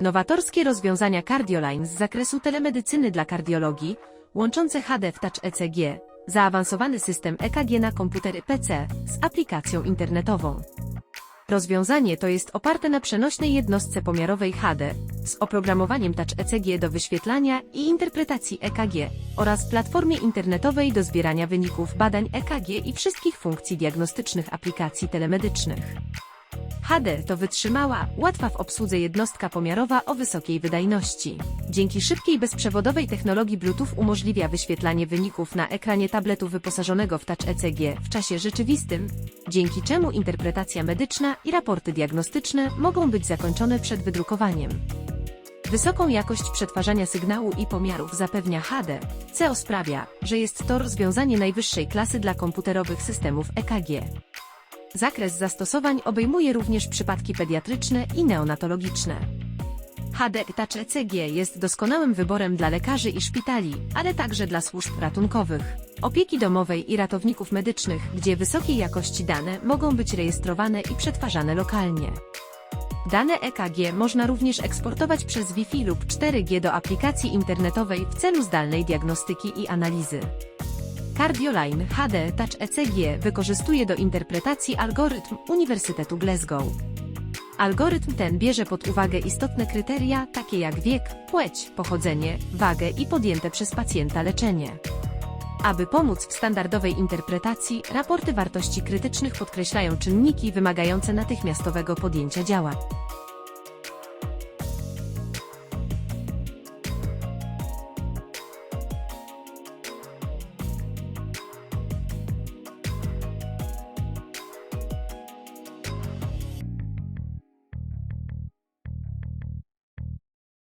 Nowatorskie rozwiązania Cardioline z zakresu telemedycyny dla kardiologii, łączące HD w Touch ECG, zaawansowany system EKG na komputery PC z aplikacją internetową. Rozwiązanie to jest oparte na przenośnej jednostce pomiarowej HD z oprogramowaniem Touch ECG do wyświetlania i interpretacji EKG oraz platformie internetowej do zbierania wyników badań EKG i wszystkich funkcji diagnostycznych aplikacji telemedycznych. HD to wytrzymała, łatwa w obsłudze jednostka pomiarowa o wysokiej wydajności. Dzięki szybkiej bezprzewodowej technologii Bluetooth umożliwia wyświetlanie wyników na ekranie tabletu wyposażonego w Touch ECG w czasie rzeczywistym, dzięki czemu interpretacja medyczna i raporty diagnostyczne mogą być zakończone przed wydrukowaniem. Wysoką jakość przetwarzania sygnału i pomiarów zapewnia HD, co sprawia, że jest to rozwiązanie najwyższej klasy dla komputerowych systemów EKG. Zakres zastosowań obejmuje również przypadki pediatryczne i neonatologiczne. HD Touch ECG jest doskonałym wyborem dla lekarzy i szpitali, ale także dla służb ratunkowych, opieki domowej i ratowników medycznych, gdzie wysokiej jakości dane mogą być rejestrowane i przetwarzane lokalnie. Dane EKG można również eksportować przez Wi-Fi lub 4G do aplikacji internetowej w celu zdalnej diagnostyki i analizy. Cardioline HD Touch ECG wykorzystuje do interpretacji algorytm Uniwersytetu Glasgow. Algorytm ten bierze pod uwagę istotne kryteria, takie jak wiek, płeć, pochodzenie, wagę i podjęte przez pacjenta leczenie. Aby pomóc w standardowej interpretacji, raporty wartości krytycznych podkreślają czynniki wymagające natychmiastowego podjęcia działań.